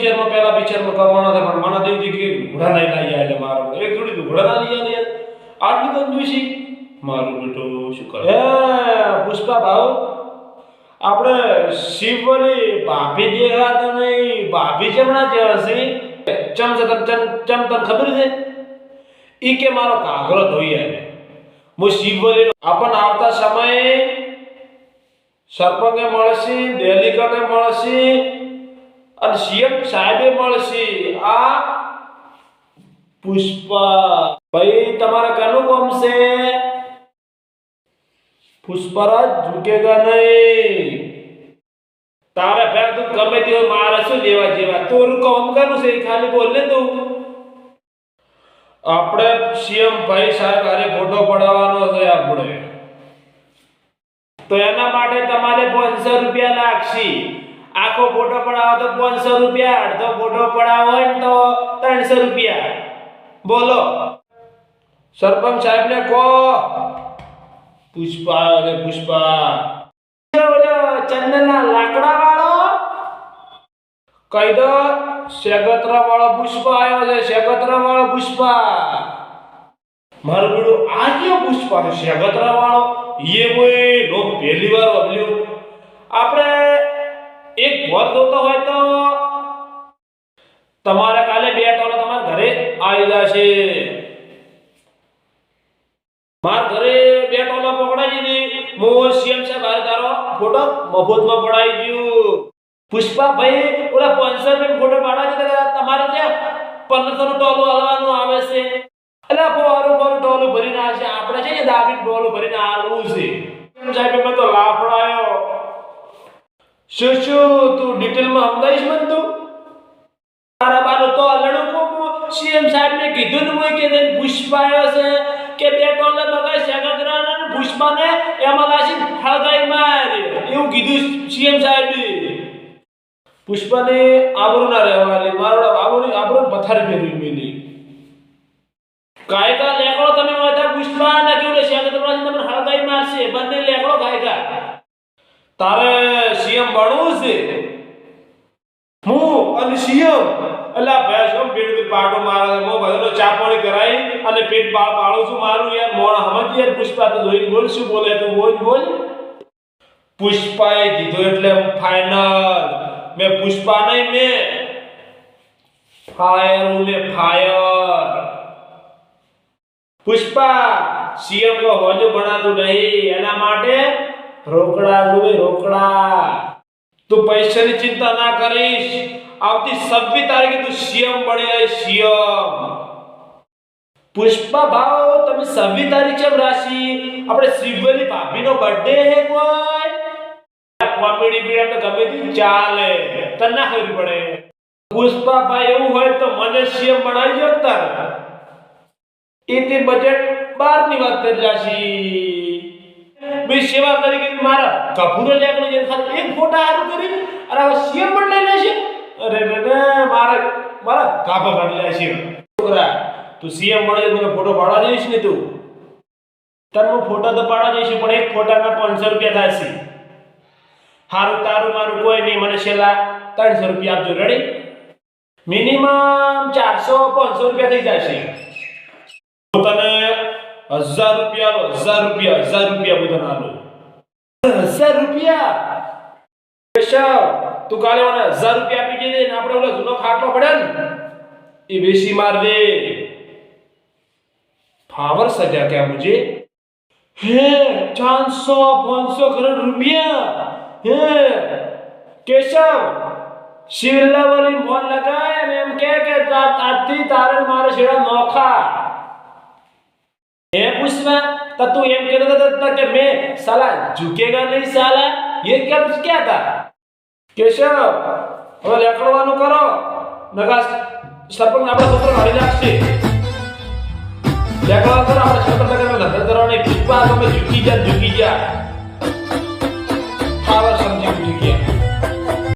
પિક્ચરમાં પહેલા પિક્ચરમાં કમાણા હતા, પણ મને કે ઘોડા નહીં લાવી એટલે મારો એક જોડી તો ઘોડા ના લઈ આવે યાર. આટલી જોઈશી? મારું બેટો શું કરે? પુષ્પા ભાવ, આપણે શિવની ભાભી દેખાતા નહીં ભાભી ચમણા જે છે ચમ તમ, ચમ ચમ તને ખબર છે? ઈ કે મારો કાગરો ધોઈ આવે હું શિવલી આપણ આવતા સમયે સરપંચે મળશે દેલિકાને મળશે અને સીએમ સાહેબે મળશે આ પુષ્પ. ભાઈ, તમારે કનું કામ પુષ્પરાજ ઝુકેગા નહીં. તારે ફેર તું ગમે તે મારે શું લેવા જેવા? তোর કોમ કરું છે? ખાલી બોલ ને તું. આપણે સીએમ ભાઈ સાહેબ હારે ફોટો પડાવવાનો છે આપણે. તો એના માટે તમારે પાંચસો રૂપિયા લાગશે. આખો ફોટો પડાવો તો પાંચસો રૂપિયા, અડધો ફોટો પડાવો તો ત્રણસો રૂપિયા. બોલો. સરપંચ સાહેબને કહો. પુષ્પા અને પુષ્પા. ચંદનના લાકડા વાળો કહી દો શેગત્રા વાળો પુષ્પા આવ્યો છે શેગત્રા વાળો પુષ્પા. મારું બેડું આ કયો પુષ્પા છે શેગત્રા વાળો એ કોઈ લોક પહેલી વાર વાપર્યું. આપણે એક જોતો હોય તો તમારે કાલે બે ટોલો તમારા ઘરે આવી જશે. માર ઘરે બે ટોલો પકડાઈ દીધી. હું સીએમ સાહેબ હારે તારો ફોટો મફતમાં પડાઈ ગયું પુષ્પા ભાઈ ઓલા પાંચસો રૂપિયા ફોટો પાડવા છે તમારે ત્યાં પંદરસો નું ટોલું હલવાનું આવે છે. એટલે ફોરું ફોરું ટોલું ભરીને આવશે આપણે છે ને દાબીન ટોલું ભરીને આલવું છે. સાહેબ મેં તો શું શું તું ડિટેલમાં સમજાવીશ મને તું? તારા બાનો તો લડું કોક સીએમ સાહેબ ને કીધું ને હોય કે તે પુષ્પાયો છે કે બે ટોલે બગાય શેગદરા ને પુષ્પાને એમાં લાસી હળગાઈ માર. એવું કીધું સીએમ સાહેબે. પુષ્પાને આબરૂ ના રહેવાલી મારો આબરૂ આબરૂ પથારી ફેરવી મેલી. કાયકા લેકડો તમે ત્યાં પુષ્પા ના કેવું શેગદરા તમને હળગાઈ મારશે, બંને લેકડો કાયકા તારે સીએમ બનવું છે? હું અને સીએમ અલા ભાઈ શું પેટ પેટ પાટો મારે? મો બધાનો ચા કરાઈ અને પેટ પાળ પાડું છું મારું યાર. મોણ સમજ યાર પુષ્પા તો જોઈને બોલ, શું બોલે તું? બોલ બોલ. પુષ્પાએ કીધું એટલે ફાઇનલ મેં પુષ્પા નહીં, મેં ફાયર હું ફાયર પુષ્પા સીએમ કો હોજો બનાતું નહીં. એના માટે રોકડા જોવે રોકડા. તું પૈસાની ચિંતા ના કરીશ. આવતી છવ્વીસ તારીખે તું સીએમ બની સીએમ. પુષ્પા ભાવ, તમે છવ્વીસ તારીખ કેમ રાશી? આપણે શિવલી ભાભીનો બર્થડે હે કોઈ? કોમેડી પીરિયડ તો ગમે તે ચાલે. તને ના ખબર પડે. પુષ્પા ભાઈ એવું હોય તો મને સીએમ બનાવી દો તાર એ તે બજેટ બારની વાત કરી રાશી મેં સેવા કરી મારા કપૂરો લેકડો જે ખાલી એક ફોટા હારું કરી અરે હવે શેર પણ લઈ લેશે અરે રે રે, મારા મારા કાપા કાઢી લેશે છોકરા, તું સીએમ તો મને ફોટો પાડવા જઈશ ને તું? તને ફોટો તો પાડવા જઈશ, પણ એક ફોટાના પાંચસો રૂપિયા થશે હારું તારું મારું કોઈ નહીં, મને છેલ્લા ત્રણસો રૂપિયા આપજો. રેડી મિનિમમ ચારસો, પાંચસો રૂપિયા થઈ જશે હજાર રૂપિયા આલો હજાર રૂપિયા હજાર રૂપિયા બધા આલો હજાર રૂપિયા કેશવ તું કાલે મને હજાર રૂપિયા આપી દે ને આપણે ઓલો જૂનો ખાટલો પડે ને એ વેચી માર દે ફાવર સજા क्या मुझे હે ચારસો પાંચસો કરોડ રૂપિયા હે કેશવ શિવલાવલી મોન લગાય અને એમ કે કે તા- આજથી તારે ને મારે છેડા નોખા એ પૂછવા, તો તું એમ કહેતો હતો કે મેં સાલા ઝુકેગા નહીં સાલા. એ કેમ ક્યાં હતા? કેશવ, હવે લેકડવાનું કરો. નકા સરપંચ આપણા સૂત્ર મારી નાખશે. લેકડવા કરો, આપણે સરપંચ ધંધા કરવાની. પૂછવા તમે ઝૂકી જા ઝૂકી જા